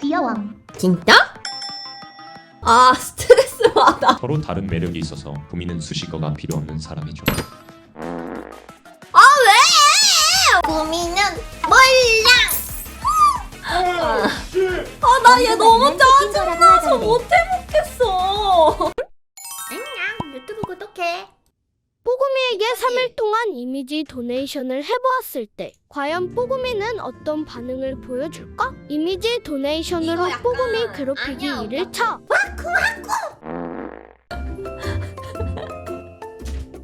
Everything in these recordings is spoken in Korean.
귀여워. 진짜? 아 스트레스 받아 서로 다른 매력이 있어서 구미는 수식어가 필요 없는 사람이죠. 구미는 몰랑. 아 나 얘 너무 짜증나서 못해 먹겠어 안녕. 유튜브 구독해. 뽀구미에게 3일 동안 이미지 도네이션을 해보았을 때 과연 뽀구미는 어떤 반응을 보여줄까? 이미지 도네이션으로 이거 약간 뽀구미 괴롭히기 아니야, 1일차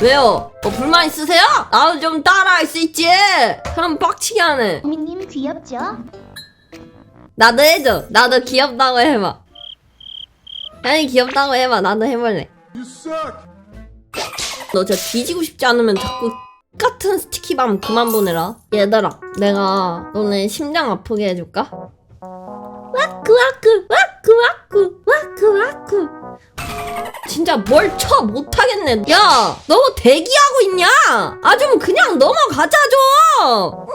왜요? 뭐 불만 있으세요? 나도 좀 따라할 수 있지! 사람 빡치게 하네. 구미님 귀엽죠? 나도 해줘. 나도 귀엽다고 해봐. 아니 귀엽다고 해봐. 나도 해볼래 너 진짜 뒤지고 싶지 않으면 자꾸 같은 스티키밤 그만 보내라. 얘들아 내가 너네 심장 아프게 해줄까? 와크 와크 와크 와크 와크 와크. 진짜 뭘 쳐 못하겠네. 야너 대기하고 있냐? 아 좀 그냥 넘어가자 좀.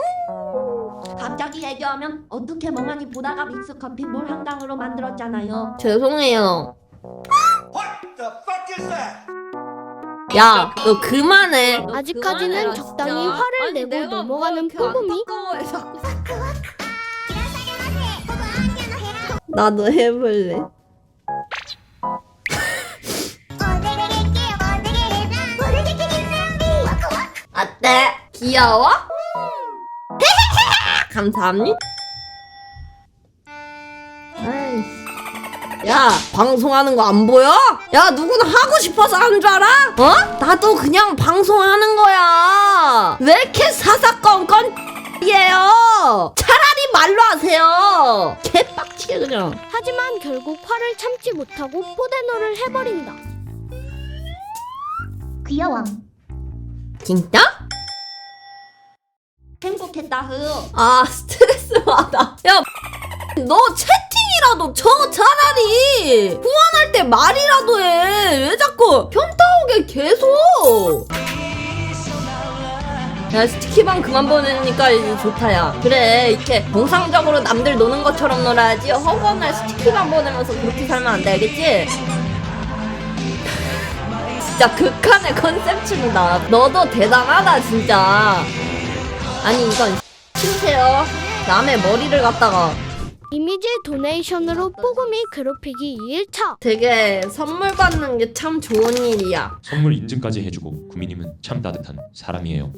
갑자기 얘기하면 어떻게 멍하니 보다가 믹스커피 물 한강으로 만들었잖아요. 죄송해요 야 너 그만해 너 아직까지는 그만해라, 적당히 진짜. 화를 아니, 내고 내가 넘어가는 뭐 이렇게 뽀금이? 안타까워해, 자꾸. 나도 해볼래 어때? 귀여워? 감사합니다. 야, 방송하는 거 안 보여? 야, 누구나 하고 싶어서 하는 줄 알아? 어? 나도 그냥 방송하는 거야. 왜 이렇게 사사건건 이에요? 차라리 말로 하세요. 개빡치게 그냥. 하지만 결국 화를 참지 못하고 포대노를 해버린다 귀여워. 진짜? 행복했다 흐. 아 스트레스 받아 야너 채팅 이라도 쳐 차라리 후원할 때 말이라도 해 왜 자꾸 현타 오게 계속? 야 스티키방 그만 보내니까 이제 좋다 야. 그래 이렇게 정상적으로 남들 노는 것처럼 놀아야지. 허구한 날 스티키방 보내면서 그렇게 살면 안 돼 알겠지? 진짜 극한의 컨셉츠다. 너도 대단하다 진짜. 아니 이건 신세요. 남의 머리를 갖다가 이미지 도네이션으로 뽀구미 괴롭히기 2일차 되게 선물 받는 게 참 좋은 일이야 선물 인증까지 해주고 구미님은 참 따뜻한 사람이에요.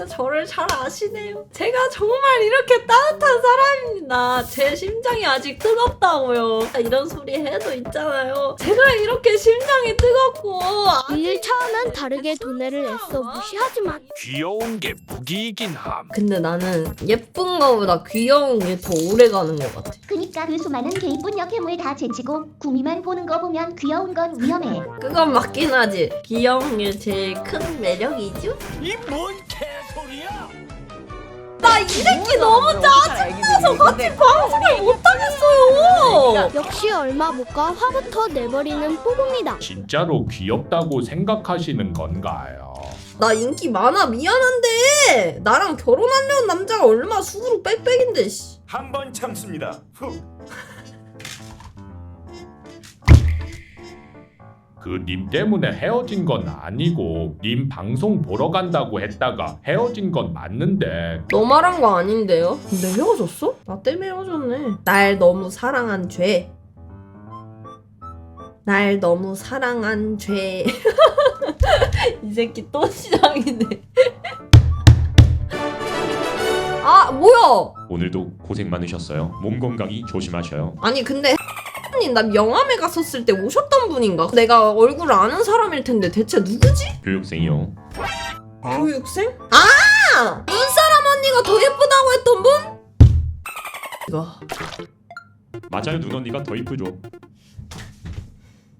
진짜 저를 잘 아시네요 제가 정말 이렇게 따뜻한 사람입니다 제 심장이 아직 뜨겁다고요 이런 소리 해도 있잖아요 제가 이렇게 심장이 뜨겁고 2일차와는 다르게 도네를 애써 무시하지만 귀여운 게 무기이긴 함. 근데 나는 예쁜 거보다 귀여운 게 더 오래 가는 것 같아 그니까 그 수많은 개 이쁜 역해물 다 제치고 구미만 보는 거 보면 귀여운 건 위험해. 그건 맞긴 하지 귀여운 게 제일 큰 매력이죠? 이 뭔? 나 이 새끼 너무 짜증나서 같이 방송을 못하겠어요. 역시 얼마 못 가 화부터 내버리는 뽀구미다 진짜로 귀엽다고 생각하시는 건가요? 나 인기 많아 미안한데 나랑 결혼하려는 남자가 얼마 수그룩 빽빽인데 씨. 한 번 참습니다. 후. 그 님 때문에 헤어진 건 아니고 님 방송 보러 간다고 했다가 헤어진 건 맞는데 너 말한 거 아닌데요? 근데 헤어졌어? 나 때문에 헤어졌네. 날 너무 사랑한 죄. 날 너무 사랑한 죄. 이 새끼 또 시작이네. 아 뭐야? 오늘도 고생 많으셨어요. 몸 건강히 조심하셔요. 아니 근데 님 나 명함에 갔었을 때 오셨던 분인가? 내가 얼굴 아는 사람일 텐데 대체 누구지? 교육생이요. 교육생? 아! 눈사람 언니가 더 예쁘다고 했던 분? 이거 맞아요 눈 언니가 더 이쁘죠.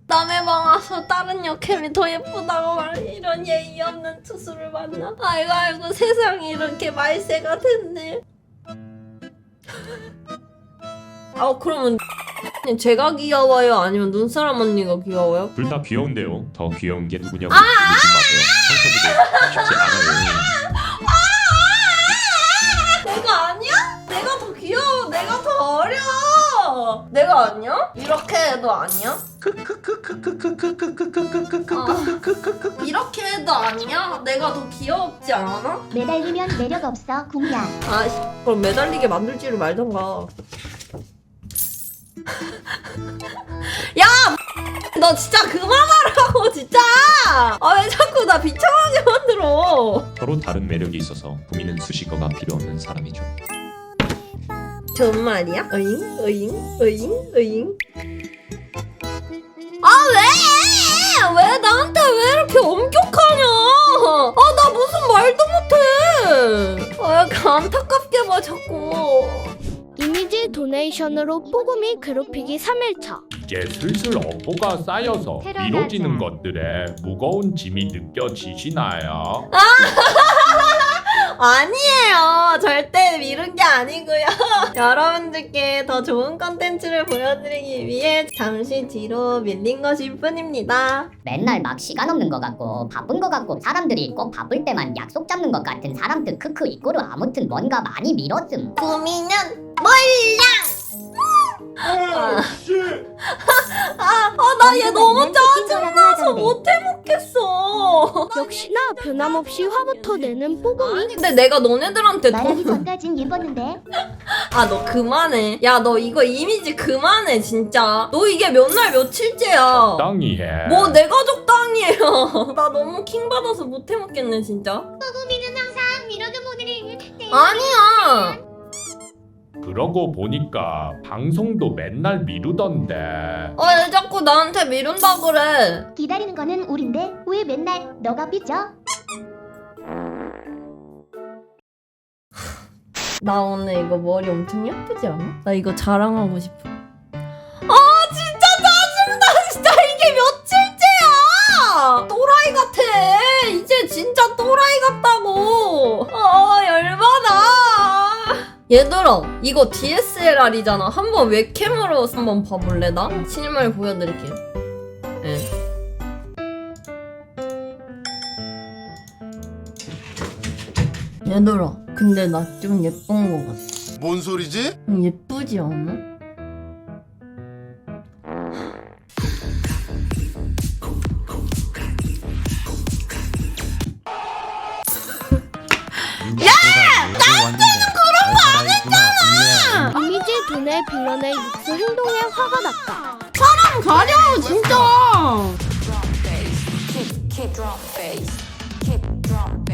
남의 방 와서 다른 역캠이 더 예쁘다고 말해 이런 예의 없는 투수를 만나 아이고 아이고 세상이 이렇게 말세가 됐네 아 그러면 제가 귀여워요 아니면 눈사람 언니가 귀여워요? 둘 다 귀여운데요. 더 귀여운 게 누구냐고 묻지 마세요. 상처주고 쉽지 않아요. 내가 아니야? 내가 더 귀여워 내가 더 어려 내가 아니야? 이렇게 해도 아니야? 아, 이렇게 해도 아니야? 내가 더 귀엽지 않아? 매달리면 매력 없어 궁야 아, 씨, 그럼 매달리게 만들지를 말던가. 야, 너 진짜 그만하라고 진짜. 아 왜 자꾸 나 비참하게 만들어? 서로 다른 매력이 있어서 구미는 수식어가 필요 없는 사람이죠. 좋은 말이야? 어잉, 어잉, 어잉, 어잉. 아 왜? 왜 나한테 왜 이렇게 엄격하냐? 아 나 무슨 말도 못해. 아 약간 안타깝게 봐 자꾸. 이미지 도네이션으로 뽀금이 괴롭히기 3일차. 이제 슬슬 업보가 쌓여서 테러나자. 미뤄지는 것들에 무거운 짐이 느껴지시나요? 아니에요. 절대 미룬 게 아니고요. 여러분들께 더 좋은 컨텐츠를 보여드리기 위해 잠시 뒤로 밀린 것일 뿐입니다. 맨날 막 시간 없는 것 같고 바쁜 것 같고 사람들이 꼭 바쁠 때만 약속 잡는 것 같은 사람들 크크 이꼬르 아무튼 뭔가 많이 미뤘음 구미는 몰랑! 아, 아, 나 얘 너무 짜증나서 못해 먹겠어. 역시나 변함없이 화부터 내는 뽀금이. 근데 내가 너네들한테 말하기 돈... 전까진 예뻤는데 아, 너 그만해. 야, 너 이거 이미지 그만해, 진짜. 너 이게 몇 날 며칠째야. 적당히 해. 뭐 내가 적당히해요. 나 너무 킹 받아서 못 해 먹겠네 진짜. 뽀금이는 항상 미뤄둔 오늘이 아니야. 그러고 보니까 방송도 맨날 미루던데. 어, 왜 자꾸 나한테 미룬다 그래. 기다리는 거는 우린데 왜 맨날 너가 삐져? 나 오늘 이거 머리 엄청 예쁘지 않아? 나 이거 자랑하고 싶어. 얘들아 이거 DSLR이잖아. 한번 웹캠으로 한번 봐볼래 나? 실물 보여드릴게요. 예. 얘들아 근데 나 좀 예쁜 거 같아. 뭔 소리지? 좀 예쁘지 않아? 행동에 화가 났다. 가려 진짜.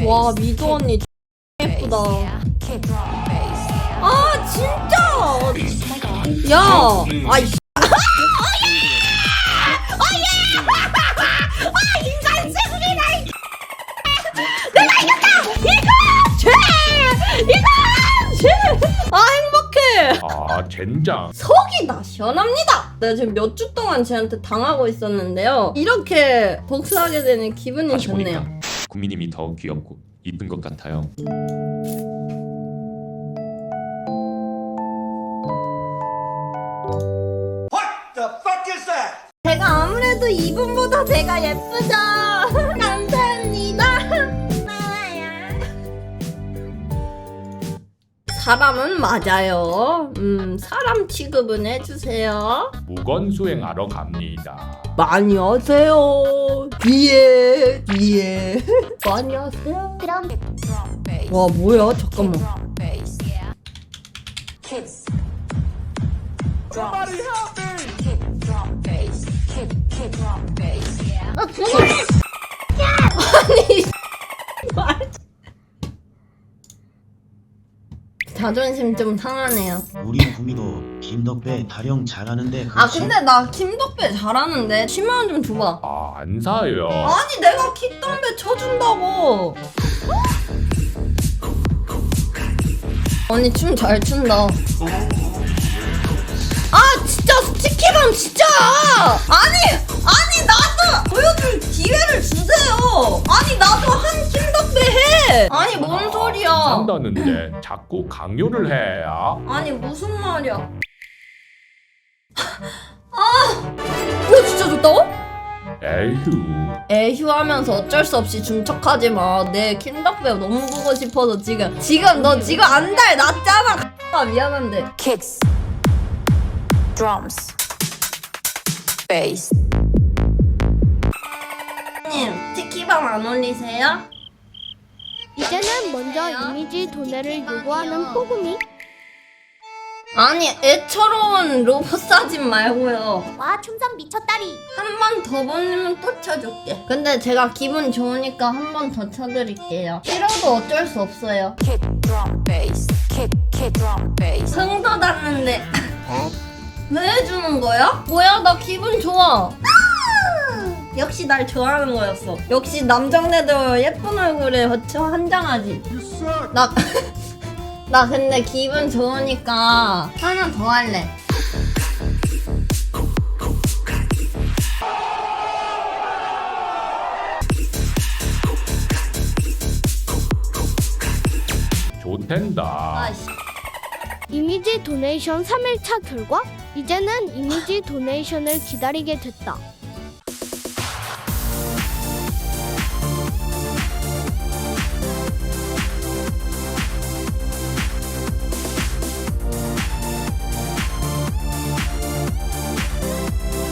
와 미도 언니 예쁘다. 아 진짜. 야, 아이. 아 아 젠장. 속이 다 시원합니다. 내가 지금 몇 주 동안 쟤한테 당하고 있었는데요. 이렇게 복수하게 되는 기분이 다시 좋네요. 보니까 구미님이 더 귀엽고 이쁜 것 같아요. 제가 아무래도 이분보다 제가 예쁘죠. 사람은 맞아요. 음, 사람 취급은 해주세요. 무건 수행하러 갑니다. 많이 하세요. 뒤에, 뒤에. 많이 하세요. 그럼 와, 뭐야? 잠깐만. 아, 그만! 아니, 말. 자존심 좀 상하네요. 우리 구미도 김덕배 타령 잘하는데 그렇지? 아, 근데 나 김덕배 잘하는데 10만 원 좀 줘봐. 아 안 사요. 아니, 내가 킥덤배 쳐준다고. 언니 춤 잘 춘다. 아 진짜 스티키감 진짜 아니 아니 해 아니 뭔 소리야 산다는데 자꾸 강요를 해야. 아니 무슨 말이야 아 이거 진짜 좋다고? 에휴. 에휴 하면서 어쩔 수 없이 준 척하지 마내 김덕배 너무 보고 싶어서 지금 지금 너 지금 안달 났잖아 아 미안한데 drums, bass. 님 스티키밤 안 올리세요? 이제는 먼저 이미지 도내를 요구하는 뽀금이 아니 애처로운 로봇 사진 말고요 와 춤선 미쳤다리. 한 번 더 보내면 또 쳐줄게 근데 제가 기분 좋으니까 한 번 더 쳐드릴게요 싫어도 어쩔 수 없어요 Kick, drum, bass. Kick, kick, drum, bass. 흥도 닿는데 왜 해주는 거야? 뭐야 나 기분 좋아 아! 역시 날 좋아하는 거였어. 역시 남정네도 예쁜 얼굴에 어쩌 한장하지. 나, 나 근데 기분 좋으니까 하나 더 할래. 좋댄다. 아씨. 이미지 도네이션 3일차 결과? 이제는 이미지 도네이션을 기다리게 됐다.